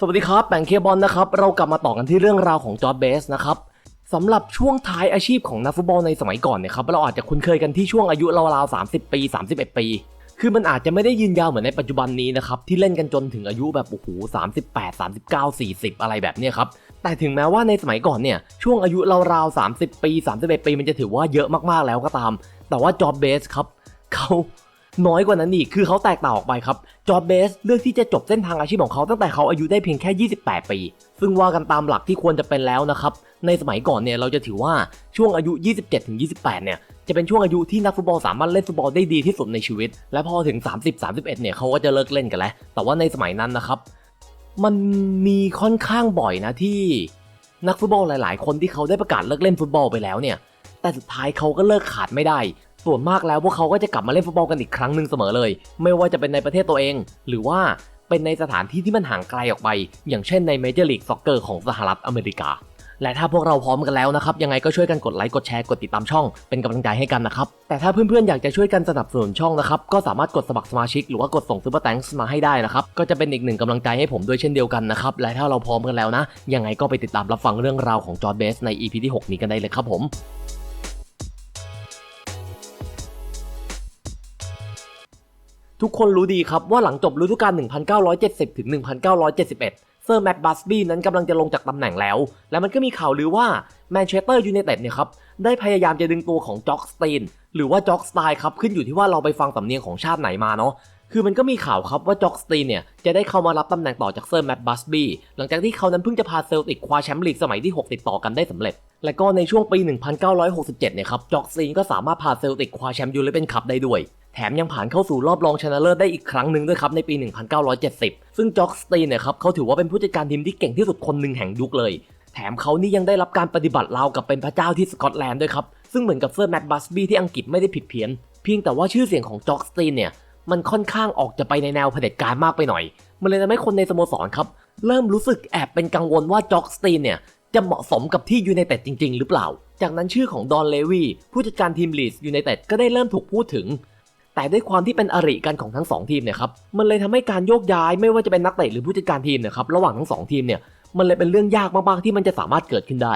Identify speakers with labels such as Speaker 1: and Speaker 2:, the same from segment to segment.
Speaker 1: สวัสดีครับแบงค์เคบอลนะครับ เรากลับมาต่อกันที่เรื่องราวของจอร์ดเบสนะครับสำหรับช่วงท้ายอาชีพของนักฟุตบอลในสมัยก่อนเนี่ยครับ เราอาจจะคุ้นเคยกันที่ช่วงอายุราวๆ30 ปี 31 ปี คือมันอาจจะไม่ได้ยืนยาวเหมือนในปัจจุบันนี้นะครับ ที่เล่นกันจนถึงอายุแบบโอ้โห38 39 40 อะไรแบบเนี้ยครับ แต่ถึงแม้ว่าในสมัยก่อนเนี่ยช่วงอายุราวๆ30 ปี 31 ปี มันจะถือว่าเยอะมากๆแล้วก็ตาม แต่ว่าจอร์ดเบสครับเขาน้อยกว่านั้นอีก คือเขาแตกต่างออกไปครับ จอร์เบสเลือกที่จะจบเส้นทางอาชีพของเขาตั้งแต่เขาอายุได้เพียงแค่ 28 ปี ซึ่งว่ากันตามหลักที่ควรจะเป็นแล้วนะครับ ในสมัยก่อนเนี่ยเราจะถือว่าช่วงอายุ 27-28 เนี่ยจะเป็นช่วงอายุที่นักฟุตบอลสามารถเล่นฟุตบอลได้ดีที่สุดในชีวิต และพอถึง 30-31 เนี่ยเขาก็จะเลิกเล่นกันแล้ว แต่ว่าในสมัยนั้นนะครับ มันมีค่อนข้างบ่อยนะที่นักฟุตบอลหลาย ๆ คนที่เขาได้ประกาศเลิกเล่นฟุตบอลไปแล้วเนี่ยแต่สุดท้ายเขาก็เลิกขาดไม่ได้ ส่วนมากแล้วพวกเขาก็จะกลับมาเล่นฟุตบอลกันอีกครั้งหนึ่งเสมอเลย ไม่ว่าจะเป็นในประเทศตัวเอง หรือว่าเป็นในสถานที่ที่มันห่างไกลออกไป อย่างเช่นในเมเจอร์ลีกซ็อกเกอร์ของสหรัฐอเมริกา และถ้าพวกเราพร้อมกันแล้วนะครับ ยังไงก็ช่วยกันกดไลค์กดแชร์กดติดตามช่อง เป็นกำลังใจให้กันนะครับ แต่ถ้าเพื่อนๆอยากจะช่วยกันสนับสนุนช่องนะครับ ก็สามารถกดสมัครสมาชิกหรือว่ากดส่งซูเปอร์แตงส์มาให้ได้นะครับ ก็จะเป็นอีกหนึ่งกำลังใจให้ผมด้วยเช่นเดียวกันนะครับ และถ้าเราพร้อมกันแล้วนะ ยังไงก็ไปติดตามรับฟังเรื่องราวของจอร์ดเบสใน EP ที่ 6 นี้กันได้เลยครับผม ทุกคนรู้ดีครับว่าหลังจบฤดูกาล 1970 ถึง 1971 เซอร์แมตต์บัสบี้นั้นกำลังจะลงจากตำแหน่งแล้ว และมันก็มีข่าวลือว่าแมนเชสเตอร์ยูไนเต็ดเนี่ยครับ ได้พยายามจะดึงตัวของจ็อกสตีนหรือว่าจ็อกสไตล์ครับ ขึ้นอยู่ที่ว่าเราไปฟังสำเนียงของชาติไหนมาเนาะคือมันก็มีข่าวครับว่าจ็อกสตีนเนี่ย จะได้เข้ามารับตำแหน่งต่อจากเซอร์แมตต์บัสบี้หลังจากที่เขานั้นเพิ่งจะพาเซลติกคว้าแชมป์ลีกสมัยที่ 6 ติดต่อกันได้สำเร็จ และก็ในช่วงปี 1967 เนี่ยครับจ็อกสตีนก็สามารถพาเซลติกคว้าแชมป์ยูโรเปียนคัพได้ด้วย แถมยังผ่านเข้าสู่รอบรองชนะเลิศได้อีกครั้งหนึ่งด้วยครับในปี 1970 ซึ่งจ็อกสตีนเนี่ยครับเขาถือว่าเป็นผู้จัดการทีมที่เก่งที่สุดคนหนึ่งแห่งยุคเลย แถมเขานี่ยังได้รับการปฏิบัติราวกับเป็นพระเจ้าที่สกอตแลนด์ด้วยครับ ซึ่งเหมือนกับเซอร์แมตต์บัสบี้ที่อังกฤษไม่ได้ผิดเพี้ยน เพียงแต่ว่าชื่อเสียงของจ็อกสตีนเนี่ยมันค่อนข้างออกจะไปในแนวเผด็จการมากไปหน่อย มันเลยทำให้คนในสโมสรครับเริ่มรู้สึกแอบเป็นกังวลว่าจ็อกสตีนเนี่ยจะเหมาะสมกับที่ยูไนเต็ดจริง ๆ หรือเปล่า จากนั้นชื่อของดอนเลวีผู้จัดการทีมลีดส์ยูไนเต็ดก็ได้เริ่มถูกพูดถึง แต่ด้วยความที่เป็นอริกันของทั้งสองทีมเนี่ยครับมันเลยทำให้การโยกย้ายไม่ว่าจะเป็นนักเตะหรือผู้จัดการทีมเนี่ยครับระหว่างทั้งสองทีมเนี่ยมันเลยเป็นเรื่องยากมากๆที่มันจะสามารถเกิดขึ้นได้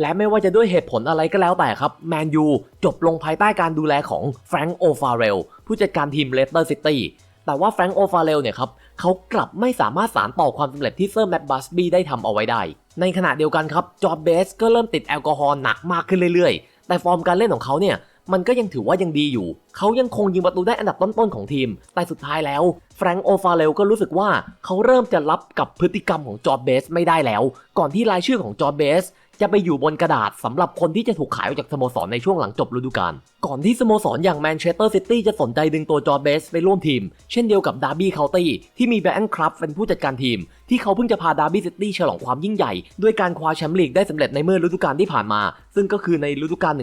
Speaker 1: และไม่ว่าจะด้วยเหตุผลอะไรก็แล้วแต่ครับแมนยูจบลงภายใต้การดูแลของแฟรงค์โอฟาเรลผู้จัดการทีมเลสเตอร์ซิตี้แต่ว่าแฟรงค์โอฟาเรลเนี่ยครับเขากลับไม่สามารถสานต่อความสำเร็จที่เซอร์แมตต์บัสบี้ได้ทำเอาไว้ได้ ในขณะเดียวกันครับจอร์เบสก็เริ่มติดแอลกอฮอล์หนักมากขึ้นเรื่อยๆ แต่ฟอร์มการเล่นของเขาเนี่ย มันก็ยังถือว่ายังดีอยู่ เขายังคงยิงประตูได้อันดับต้นๆของทีม แต่สุดท้ายแล้วแฟรงก์โอฟาเรลก็รู้สึกว่าเขาเริ่มจะรับกับพฤติกรรมของจอร์เบสไม่ได้แล้ว ก่อนที่รายชื่อของจอร์เบส จะไปอยู่บนกระดาษสำหรับคนที่จะถูกขายออกจากสโมสรในช่วงหลังจบฤดูกาล ก่อนที่สโมสรอย่างแมนเชสเตอร์ซิตี้จะสนใจดึงตัวจอร์เบสไปร่วมทีม เช่นเดียวกับดาร์บี้เคาน์ตี้ที่มีแบรนด์ครับเป็นผู้จัดการทีม ที่เขาเพิ่งจะพาดาร์บี้ซิตี้ฉลองความยิ่งใหญ่ ด้วยการคว้าแชมป์ลีกได้สำเร็จในเมื่อฤดูกาลที่ผ่านมา ซึ่งก็คือในฤดูกาล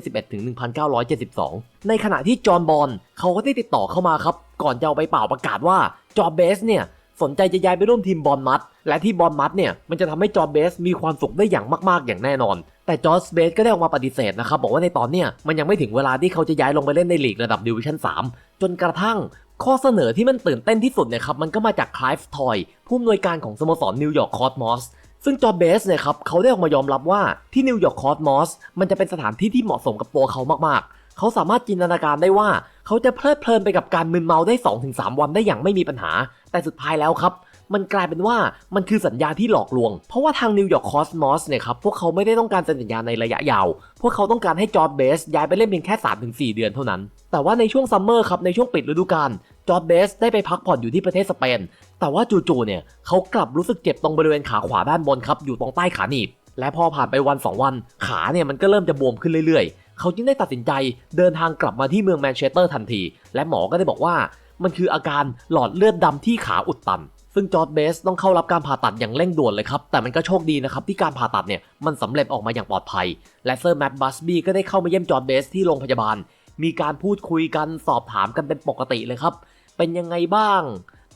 Speaker 1: 1971-1972 ในขณะที่จอห์นบอลเขาก็ได้ติดต่อเข้ามาครับก่อนจะเอาไปเป่าประกาศว่าจอร์เบสเนี่ย สนใจจะย้ายไปร่วมทีมบอลมัดและที่บอลมัดเนี่ยมันจะทำให้จอร์เบสมีความสุขได้อย่างมากๆอย่างแน่นอน แต่จอร์จเบสก็ได้ออกมาปฏิเสธนะครับบอกว่าในตอนเนี้ยมันยังไม่ถึงเวลาที่เขาจะย้ายลงไปเล่นในลีกระดับดิวิชั่น3 จนกระทั่งข้อเสนอที่มันตื่นเต้นที่สุดเนี่ยครับมันก็มาจากคลายฟ์ทอยผู้อำนวยการของสโมสรนิวยอร์กคอสมอสซึ่งจอร์เบสเนี่ยครับเขาได้ออกมายอมรับว่าที่นิวยอร์กคอสมอสมันจะเป็นสถานที่ที่เหมาะสมกับตัวเขามากๆ เขาสามารถจินตนาการได้ว่า เขาจะเพลิดเพลินไปกับการมึนเมาได้ 2-3 วันได้อย่างไม่มีปัญหา แต่สุดท้ายแล้วครับมันกลายเป็นว่ามันคือสัญญาที่หลอกลวง เพราะว่าทางนิวยอร์กคอสมอสเนี่ยครับ พวกเขาไม่ได้ต้องการสัญญาในระยะยาว พวกเขาต้องการให้จอร์ดเบสย้ายไปเล่นเพียงแค่ 3-4 เดือนเท่านั้น แต่ว่าในช่วงซัมเมอร์ครับ ในช่วงปิดฤดูกาลจอร์ดเบสได้ไปพักผ่อนอยู่ที่ประเทศสเปน แต่ว่าจู่ๆเนี่ยเขากลับรู้สึกเจ็บตรงบริเวณขาขวาด้านบนครับอยู่ตรงใต้ขาหนีบ และพอผ่านไปวัน 2 วัน ขาเนี่ยมันก็เริ่มจะบวมขึ้นเรื่อยๆ เขาจึงได้ตัดสินใจเดินทางกลับมาที่เมืองแมนเชสเตอร์ทันที และหมอก็ได้บอกว่า มันคืออาการหลอดเลือดดำที่ขาอุดตัน ซึ่งจอร์ดเบสต้องเข้ารับการผ่าตัดอย่างเร่งด่วนเลยครับ แต่มันก็โชคดีนะครับที่การผ่าตัดเนี่ยมันสำเร็จออกมาอย่างปลอดภัย และเซอร์แมตต์บัสบี้ก็ได้เข้ามาเยี่ยมจอร์ดเบสที่โรงพยาบาล มีการพูดคุยกันสอบถามกันเป็นปกติเลยครับ เป็นยังไงบ้าง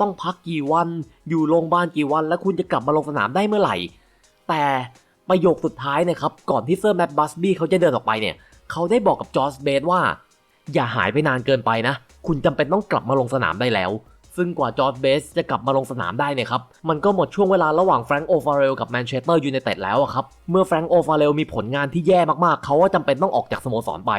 Speaker 1: ต้องพักกี่วัน อยู่โรงพยาบาลกี่วัน แล้วคุณจะกลับมาลงสนามได้เมื่อไหร่ แต่ประโยคสุดท้ายนะครับก่อนที่เซอร์แมตต์บัสบี้เขาจะเดินออกไปเนี่ย เขาได้บอกกับจอร์จเบสว่า อย่าหายไปนานเกินไปนะ คุณจำเป็นต้องกลับมาลงสนามได้แล้ว ซึ่งกว่าจอร์ดเบสจะกลับมาลงสนามได้เนี่ยครับ มันก็หมดช่วงเวลาระหว่างแฟรงก์โอฟาเรลกับแมนเชสเตอร์ยูไนเต็ดแล้วอะครับ เมื่อแฟรงก์โอฟาเรลมีผลงานที่แย่มากๆ เขาก็จำเป็นต้องออกจากสโมสรไป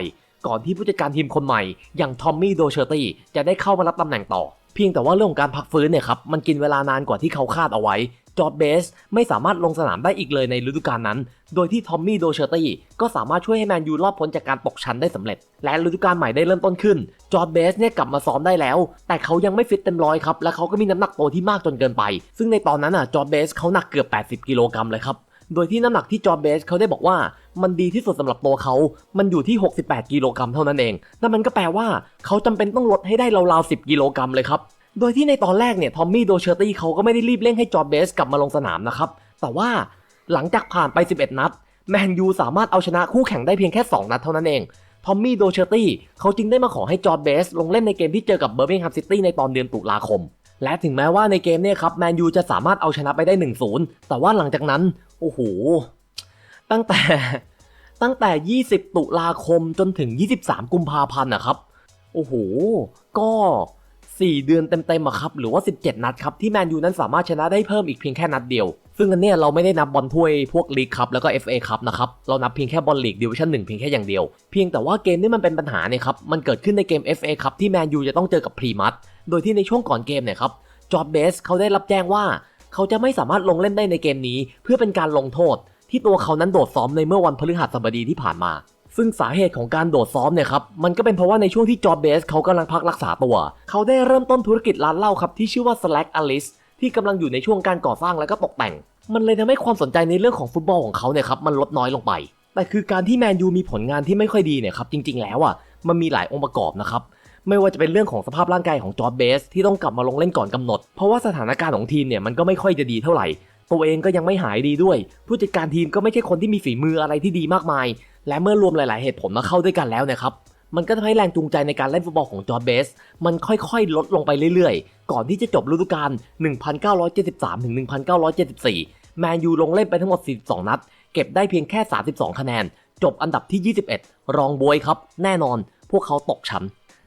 Speaker 1: ก่อนที่ผู้จัดการทีมคนใหม่ อย่างทอมมี่โดเชอร์ตี้จะได้เข้ามารับตำแหน่งต่อ เพียงแต่ว่าเรื่องของการพักฟื้นเนี่ยครับ มันกินเวลานานกว่าที่เขาคาดเอาไว้ จอร์ดเบสไม่สามารถลงสนามได้อีกเลยในฤดูกาลนั้น โดยที่ทอมมี่โดเชอร์ตี้ก็สามารถช่วยให้แมนยูรอดพ้นจากการตกชั้นได้สำเร็จ และฤดูกาลใหม่ได้เริ่มต้นขึ้น จอร์ดเบสเนี่ยกลับมาซ้อมได้แล้ว แต่เขายังไม่ฟิตเต็มร้อยครับ และเขาก็มีน้ำหนักตัวที่มากจนเกินไป ซึ่งในตอนนั้นอะจอร์ดเบสเขาหนักเกือบ 80 กิโลกรัมเลยครับ โดยที่น้ำหนักที่จอร์เบสเขาได้บอกว่ามันดีที่สุดสำหรับตัวเขา มันอยู่ที่ 68 กิโลกรัมเท่านั้นเองนั่นมันก็แปลว่าเขาจำเป็นต้องลดให้ได้ราวๆ10 กิโลกรัมเลยครับ โดยที่ในตอนแรกเนี่ยทอมมี่โดเชอร์ตี้เขาก็ไม่ได้รีบเร่งให้จอร์เบสกลับมาลงสนามนะครับ แต่ว่าหลังจากผ่านไป 11 นัด แมนยูสามารถเอาชนะคู่แข่งได้เพียงแค่ 2 นัดเท่านั้นเอง ทอมมี่โดเชอร์ตี้เขาจึงได้มาขอให้จอร์เบสลงเล่นในเกมที่เจอกับเบอร์มิงแฮมซิตี้ในตอนเดือนตุลาคม และถึงแม้ว่าในเกมเนี่ยครับแมนยูจะสามารถเอาชนะไปได้ 1-0 แต่ว่าหลังจากนั้นโอ้โหตั้งแต่ตั้งแต่ 20 ตุลาคมจนถึง 23 กุมภาพันธ์นะครับ โอ้โห ก็ 4 เดือนเต็มๆอะครับหรือว่า 17 นัดครับที่แมนยูนั้นสามารถชนะได้เพิ่มอีกเพียงแค่นัดเดียว ซึ่งอันเนี้ยเราไม่ได้นับบอลถ้วยพวกลีกคัพแล้วก็ FA คัพนะครับเรานับเพียงแค่บอลลีกดิวิชั่น1เพียงแค่อย่างเดียว เพียงแต่ว่าเกมที่มันเป็นปัญหาเนี่ยครับมันเกิดขึ้นในเกม FA คัพที่แมนยูจะต้องเจอกับพรีมัตโดยที่ในช่วงก่อนเกมเนี่ยครับจอร์ดเบสเขาได้รับแจ้งว่าเขาจะไม่สามารถลงเล่นได้ในเกมนี้ เพื่อเป็นการลงโทษ ที่ตัวเขานั้นโดดซ้อมในเมื่อวันพฤหัสบดีที่ผ่านมา ซึ่งสาเหตุของการโดดซ้อมเนี่ยครับมันก็เป็นเพราะว่าในช่วงที่จอร์ดเบสเขากำลังพักรักษาตัว เขาได้เริ่มต้นธุรกิจร้านเหล้าครับที่ชื่อว่า Slack Alice ที่กำลังอยู่ในช่วงการก่อสร้างและก็ตกแต่ง มันเลยทำให้ความสนใจในเรื่องของฟุตบอลของเขาเนี่ยครับมันลดน้อยลงไป แต่คือการที่แมนยูมีผลงานที่ไม่ค่อยดีเนี่ยครับจริง ๆ แล้วอะมันมีหลายองค์ประกอบนะครับไม่ว่าจะเป็นเรื่องของสภาพร่างกายของจอร์ดเบสที่ต้องกลับมาลงเล่นก่อนกำหนด เพราะว่าสถานการณ์ของทีมเนี่ยมันก็ไม่ค่อยจะดีเท่าไหร่ ตัวเองก็ยังไม่หายดีด้วย ผู้จัดการทีมก็ไม่ใช่คนที่มีฝีมืออะไรที่ดีมากมาย และเมื่อรวมหลาย ๆ เหตุผลมาเข้าด้วยกันแล้วนะครับ มันก็ทำให้แรงจูงใจในการเล่นฟุตบอลของจอร์เบส มันค่อย ๆ ลดลงไปเรื่อย ๆ ก่อนที่จะจบฤดูกาล 1,973-1,974 แมนยูลงเล่นไปทั้งหมด 42 นัด เก็บได้เพียงแค่ 32 คะแนน จบอันดับที่ 21 รองบวยครับ แน่นอน พวกเขาตกชั้น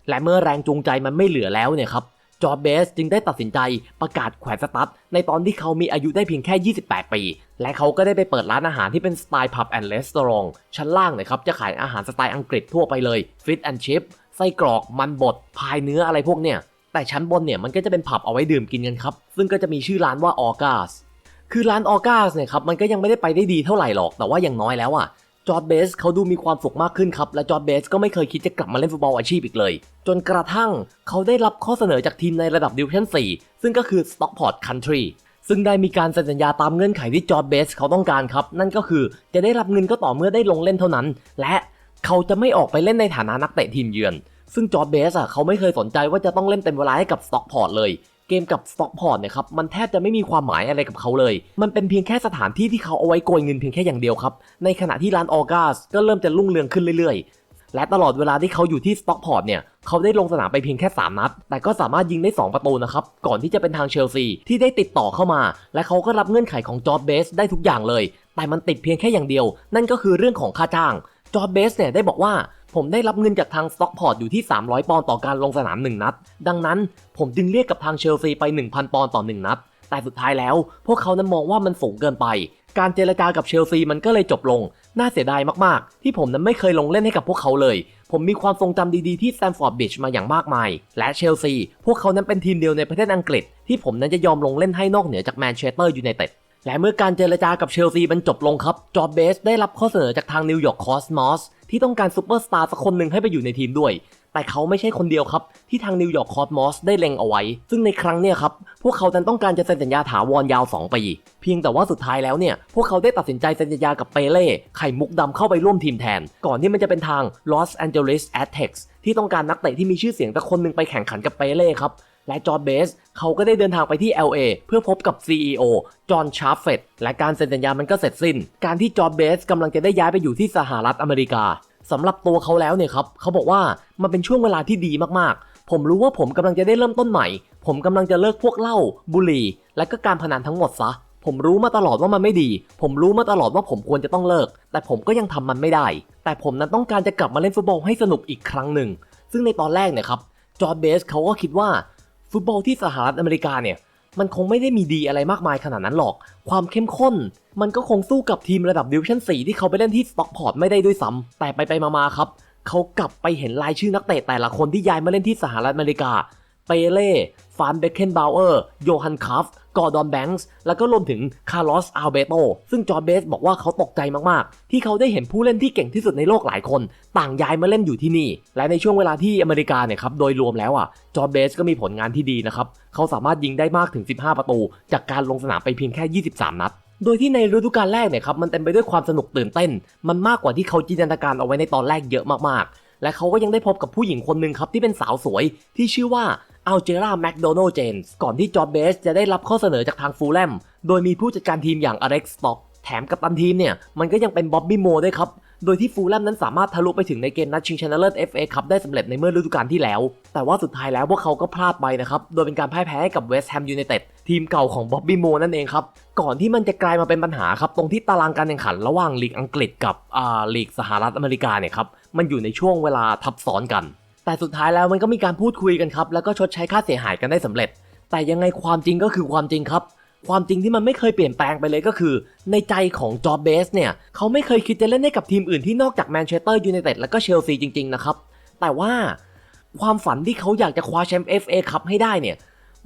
Speaker 1: และเมื่อแรงจูงใจมันไม่เหลือแล้วเนี่ยครับ จอร์เบสจึงได้ตัดสินใจประกาศแขวนสตั๊ดในตอนที่เขามีอายุได้เพียงแค่ 28 ปี และเขาก็ได้ไปเปิดร้านอาหารที่เป็นสไตล์พับแอนด์เลสตอรองชั้นล่างเนี่ยครับ จะขายอาหารสไตล์อังกฤษทั่วไปเลยฟิตแอนด์ชิพไส้กรอกมันบดพายเนื้ออะไรพวกเนี่ยแต่ชั้นบนเนี่ยมันก็จะเป็นผับเอาไว้ดื่มกินกันครับ ซึ่งก็จะมีชื่อร้านว่าออกาสคือร้านออกาสเนี่ยครับมันก็ยังไม่ได้ไปได้ดีเท่าไหร่หรอกแต่ว่าอย่างน้อยแล้วอะ จอร์ดเบสเขาดูมีความสุขมากขึ้นครับ และจอร์ดเบสก็ไม่เคยคิดจะกลับมาเล่นฟุตบอลอาชีพอีกเลย จนกระทั่งเขาได้รับข้อเสนอจากทีมในระดับดิวิชั่น 4 ซึ่งก็คือ Stockport Country ซึ่งได้มีการเซ็นสัญญาตามเงื่อนไขที่จอร์ดเบสเขาต้องการครับ นั่นก็คือจะได้รับเงินก็ต่อเมื่อได้ลงเล่นเท่านั้น และเขาจะไม่ออกไปเล่นในฐานะนักเตะทีมเยือน ซึ่งจอร์ดเบสอะเขาไม่เคยสนใจว่าจะต้องเล่นเต็มเวลาให้กับ Stockport เลย เกมกับ Stockport เนี่ยครับมันแทบจะไม่มีความหมายอะไรกับเขาเลย มันเป็นเพียงแค่สถานที่ที่เขาเอาไว้โกยเงินเพียงแค่อย่างเดียวครับ ในขณะที่ร้านออกาสก็เริ่มจะรุ่งเรืองขึ้นเรื่อยๆ และตลอดเวลาที่เขาอยู่ที่ Stockport เนี่ยเขาได้ลงสนามไปเพียงแค่ 3 นัด แต่ก็สามารถยิงได้ 2 ประตูนะครับ ก่อนที่จะเป็นทางเชลซีที่ได้ติดต่อเข้ามา และเขาก็รับเงื่อนไขของจอร์ดเบสได้ทุกอย่างเลย แต่มันติดเพียงแค่อย่างเดียว นั่นก็คือเรื่องของค่าจ้างจอร์ดเบสเนี่ยได้บอกว่า ผมได้รับเงินจากทางสต็อกพอร์ตอยู่ที่ 300 ปอนด์ต่อการลงสนาม 1 นัด ดังนั้นผมจึงเรียกกับทางเชลซีไป 1,000 ปอนด์ต่อ 1 นัด แต่สุดท้ายแล้ว พวกเขานั้นมองว่ามันสูงเกินไป การเจรจากับเชลซีมันก็เลยจบลง น่าเสียดายมากๆ ที่ผมนั้นไม่เคยลงเล่นให้กับพวกเขาเลย ผมมีความทรงจำดีๆที่แซมฟอร์ดบิชมาอย่างมากมาย และเชลซีพวกเขานั้นเป็นทีมเดียวในประเทศอังกฤษ ที่ผมนั้นจะยอมลงเล่นให้นอกเหนือจากแมนเชสเตอร์ยูไนเต็ดและเมื่อการเจรจากับเชลซีมันจบลงครับ จอร์เบสได้รับข้อเสนอจากทางนิวยอร์กคอสมอส ที่ต้องการซูเปอร์สตาร์สักคนหนึ่งให้ไปอยู่ในทีมด้วย แต่เขาไม่ใช่คนเดียวครับ ที่ทางนิวยอร์กคอสมอสได้เล็งเอาไว้ ซึ่งในครั้งเนี้ยครับ พวกเขาดันต้องการจะเซ็นสัญญาถาวรยาว 2 ปี เพียงแต่ว่าสุดท้ายแล้วเนี่ย พวกเขาได้ตัดสินใจเซ็นสัญญากับเปเล่ไข่มุกดำเข้าไปร่วมทีมแทน ก่อนที่มันจะเป็นทาง Los Angeles Aztecs ที่ต้องการนักเตะที่มีชื่อเสียงแต่คนหนึ่งไปแข่งขันกับเปเล่ครับ และจอร์ดเบสเขาก็ได้เดินทางไปที่ LA เพื่อพบกับ CEO จอห์นชาร์ฟเฟตและการเซ็นสัญญามันก็เสร็จสิ้น การที่จอร์ดเบสกำลังจะได้ย้ายไปอยู่ที่สหรัฐอเมริกาสำหรับตัวเขาแล้วเนี่ยครับเขาบอกว่ามันเป็นช่วงเวลาที่ดีมากๆ ผมรู้ว่าผมกำลังจะได้เริ่มต้นใหม่ ผมกำลังจะเลิกพวกเหล้าบุหรี่ และก็การพนันทั้งหมดซะผมรู้มาตลอดว่ามันไม่ดี ผมรู้มาตลอดว่าผมควรจะต้องเลิก แต่ผมก็ยังทำมันไม่ได้ แต่ผมนั้นต้องการจะกลับมาเล่นฟุตบอลให้สนุกอีกครั้งหนึ่ง ซึ่งในตอนแรกเนี่ยครับ จอร์ดเบสเขาก็คิดว่า ฟุตบอลที่สหรัฐอเมริกาเนี่ยมันคงไม่ได้มีดีอะไรมากมายขนาดนั้นหรอก ความเข้มข้น มันก็คงสู้กับทีมระดับดิวชั่น 4 ที่เขาไปเล่นที่สต็อกพอร์ตไม่ได้ด้วยซ้ำแต่ไปไปมาๆครับ เขากลับไปเห็นรายชื่อนักเตะแต่ละคนที่ย้ายมาเล่นที่สหรัฐอเมริกา เปเล่ฟานเบคเคนบาวเออร์ โยฮันคัฟกอร์ดอนแบงค์แล้วก็รวมถึงคาร์ลอสอัลเบโตซึ่งจอร์เบสบอกว่าเขาตกใจมาก ๆ ที่เขาได้เห็นผู้เล่นที่เก่งที่สุดในโลกหลายคน ต่างย้ายมาเล่นอยู่ที่นี่ และในช่วงเวลาที่อเมริกาเนี่ยครับ โดยรวมแล้วอะ จอร์เบสก็มีผลงานที่ดีนะครับ เขาสามารถยิงได้มากถึง 15 ประตู จากการลงสนามไปเพียงแค่ 23 นัดโดยที่ในฤดูกาลแรกเนี่ยครับมันเต็มไปด้วยความสนุกตื่นเต้น มันมากกว่าที่เขาจินตนาการเอาไว้ในตอนแรกเยอะมากๆและเขาก็ยังได้พบกับผู้หญิงคนหนึ่งครับที่เป็นสาวสวยที่ชื่อว่า อัลเจราแมคโดนัลเจนส์ก่อนที่จอร์เบสจะได้รับข้อเสนอจากทางฟูลแลมโดยมีผู้จัดการทีมอย่างอเล็กซ์สต็อกแถมกับตันทีมเนี่ย มันก็ยังเป็นบ๊อบบี้โมด้วยครับ โดยที่ฟูลแลมนั้นสามารถทะลุไปถึงในเกมนัดชิงชนะเลิศ FA คัพได้สำเร็จในเมื่อฤดูกาลที่แล้ว แต่ว่าสุดท้ายแล้วพวกเขาก็พลาดไปนะครับ โดยเป็นการพ่ายแพ้ให้กับเวสต์แฮมยูไนเต็ดทีมเก่าของบ๊อบบี้โมนั่นเองครับ ก่อนที่มันจะกลายมาเป็นปัญหาครับ ตรงที่ตารางการแข่งขันระหว่างลีกอังกฤษกับอ่าลีกสหรัฐอเมริกาเนี่ยครับมันอยู่ในช่วงเวลาทับซ้อนกัน แต่สุดท้ายแล้วมันก็มีการพูดคุยกันครับ แล้วก็ชดใช้ค่าเสียหายกันได้สำเร็จ แต่ยังไงความจริงก็คือความจริงครับ ความจริงที่มันไม่เคยเปลี่ยนแปลงไปเลยก็คือ ในใจของจอร์เบสเนี่ย เขาไม่เคยคิดจะเล่นให้กับทีมอื่นที่นอกจากแมนเชสเตอร์ยูไนเต็ดและก็เชลซีจริงๆนะครับ แต่ว่าความฝันที่เขาอยากจะคว้าแชมป์ FA คัพให้ได้เนี่ย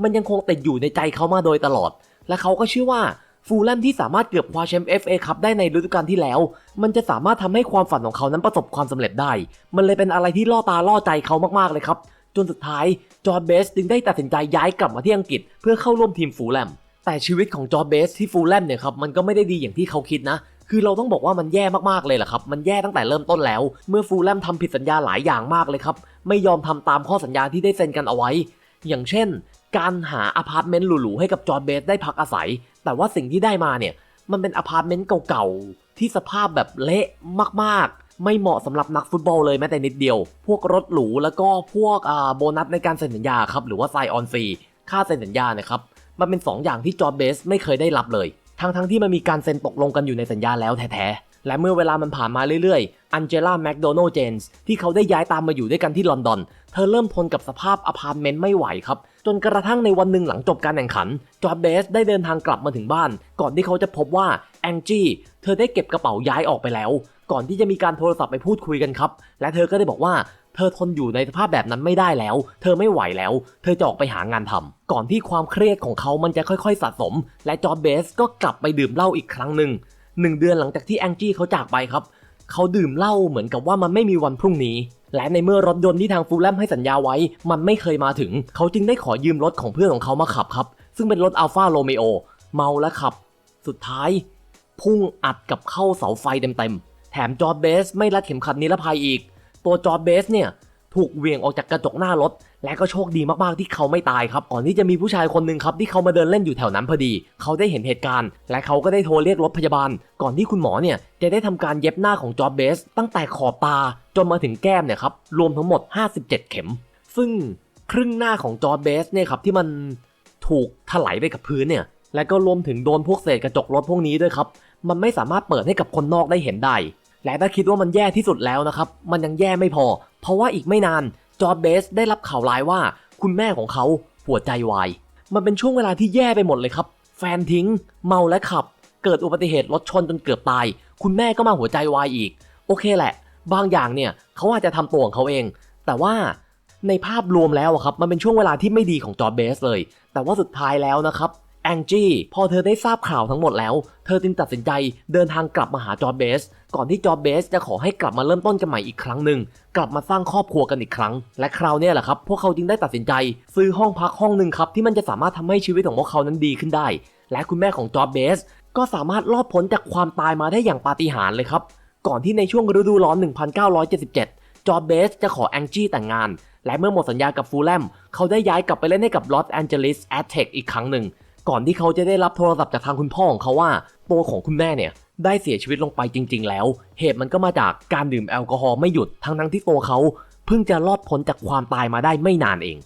Speaker 1: มันยังคงติดอยู่ในใจเขามาโดยตลอด และเขาก็เชื่อว่า ฟูลแลมที่สามารถเกือบคว้าแชมป์ FA คัพได้ในฤดูกาลที่แล้ว มันจะสามารถทำให้ความฝันของเขานั้นประสบความสำเร็จได้ มันเลยเป็นอะไรที่ล่อตาล่อใจเขามากๆเลยครับ จนสุดท้ายจอร์เบสจึงได้ตัดสินใจย้ายกลับมาที่อังกฤษ เพื่อเข้าร่วมทีมฟูลแลม แต่ชีวิตของจอร์เบสที่ฟูลแลมเนี่ยครับมันก็ไม่ได้ดีอย่างที่เขาคิดนะคือเราต้องบอกว่ามันแย่มากๆเลยแหละครับ มันแย่ตั้งแต่เริ่มต้นแล้ว เมื่อฟูลแลมทำผิดสัญญาหลายอย่างมากเลยครับ ไม่ยอมทำตามข้อสัญญาที่ได้เซ็นกันเอาไว้ อย่างเช่น การหาอพาร์ตเมนต์หรูๆให้กับจอร์เบสได้พักอาศัย แต่ว่าสิ่งที่ได้มาเนี่ย มันเป็นอพาร์ตเมนต์เก่าๆ ที่สภาพแบบเละมากๆ ไม่เหมาะสำหรับนักฟุตบอลเลยแม้แต่นิดเดียว พวกรถหรูแล้วก็พวกโบนัสในการเซ็นสัญญาครับ หรือว่าไซออนฟรีค่าเซ็นสัญญาเนี่ยครับ มันเป็น 2 อย่างที่จอร์เบสไม่เคยได้รับเลย ทั้งๆทที่มันมีการเซ็นตกลงกันอยู่ในสัญญาแล้วแท้ๆ และเมื่อเวลามันผ่านมาเรื่อยๆ อันเจล่าแมคโดนัลเจนส์ที่เขาได้ย้ายตามมาอยู่ด้วยกันที่ลอนดอน เธอเริ่มทนกับสภาพอพาร์ตเมนต์ไม่ไหวครับ จนกระทั่งในวันหนึ่งหลังจบการแข่งขัน จอร์เบสได้เดินทางกลับมาถึงบ้าน ก่อนที่เขาจะพบว่าแองจี้เธอได้เก็บกระเป๋าย้ายออกไปแล้ว ก่อนที่จะมีการโทรศัพท์ไปพูดคุยกันครับ และเธอก็ได้บอกว่าเธอทนอยู่ในสภาพแบบนั้นไม่ได้แล้ว เธอไม่ไหวแล้ว เธอจะออกไปหางานทำก่อนที่ความเครียดของเขามันจะค่อยๆ สะสม และจอร์เบสก็กลับไปดื่มเหล้าอีกครั้งหนึ่ง หนึ่งเดือนหลังจากที่แองจี้เขาจากไปครับ เขาดื่มเหล้าเหมือนกับว่ามันไม่มีวันพรุ่งนี้ และในเมื่อรถยนต์ที่ทางฟูลแลมให้สัญญาไว้ มันไม่เคยมาถึง เขาจึงได้ขอยืมรถของเพื่อนของเขามาขับครับ ซึ่งเป็นรถอัลฟาโรเมโอเมาและขับ สุดท้าย พุ่งอัดกับเข้าเสาไฟเต็มๆแถมจอร์เบสไม่รัดเข็มขัดนิรภัยอีก ตัวจอร์เบสเนี่ยถูกเวียงออกจากกระจกหน้ารถ และก็โชคดีมากๆที่เขาไม่ตายครับก่อนที่จะมีผู้ชายคนหนึ่งครับที่เขามาเดินเล่นอยู่แถวนั้นพอดี เขาได้เห็นเหตุการณ์ และเขาก็ได้โทรเรียกรถพยาบาล ก่อนที่คุณหมอเนี่ยจะได้ทำการเย็บหน้าของจอร์เบส ตั้งแต่ขอบตาจนมาถึงแก้มเนี่ยครับรวมทั้งหมด 57 เข็ม ซึ่งครึ่งหน้าของจอร์เบสเนี่ยครับที่มันถูกถลายไปกับพื้นเนี่ยและก็รวมถึงโดนพวกเศษกระจกรถพวกนี้ด้วยครับ มันไม่สามารถเปิดให้กับคนนอกได้เห็นได้ และถ้าคิดว่ามันแย่ที่สุดแล้วนะครับ มันยังแย่ไม่พอ เพราะว่าอีกไม่นาน จอร์จเบสได้รับข่าวร้ายว่า คุณแม่ของเขาหัวใจวาย มันเป็นช่วงเวลาที่แย่ไปหมดเลยครับ แฟนทิ้ง เมาและขับ เกิดอุบัติเหตุรถชนจนเกือบตาย คุณแม่ก็มาหัวใจวายอีก โอเคแหละ บางอย่างเนี่ยเขาอาจจะทำตัวของเขาเอง แต่ว่าในภาพรวมแล้วครับ มันเป็นช่วงเวลาที่ไม่ดีของจอร์จเบสเลย แต่ว่าสุดท้ายแล้วนะครับ แองจี้พอเธอได้ทราบข่าวทั้งหมดแล้ว เธอจึงตัดสินใจเดินทางกลับมาหาจอร์เบส ก่อนที่จอร์เบสจะขอให้กลับมาเริ่มต้นกันใหม่อีกครั้งหนึ่ง กลับมาสร้างครอบครัวกันอีกครั้ง และคราวนี้แหละครับ พวกเขาจึงได้ตัดสินใจ ซื้อห้องพักห้องหนึ่งครับที่มันจะสามารถทำให้ชีวิตของพวกเขานั้นดีขึ้นได้ และคุณแม่ของจอร์เบสก็สามารถรอดพ้นจากความตายมาได้อย่างปาฏิหาริย์เลยครับ ก่อนที่ในช่วงฤดูร้อน 1977 จอร์เบสจะขอแองจี้แต่งงาน และเมื่อหมดสัญญากับฟูลแลม เขาได้ย้ายกลับไปเล่นให้กับลอสแอนเจลิสแอตเทคอีกครั้งหนึ่ง ก่อนที่เขาจะได้รับโทรศัพท์จากทางคุณพ่อของเขาว่า ตัวของคุณแม่เนี่ยได้เสียชีวิตลงไปจริง ๆ แล้ว เหตุมันก็มาจากการดื่มแอลกอฮอล์ไม่หยุดทั้งทั้งที่ตัวเขาเพิ่งจะรอดพ้นจากความตายมาได้ไม่นานเอง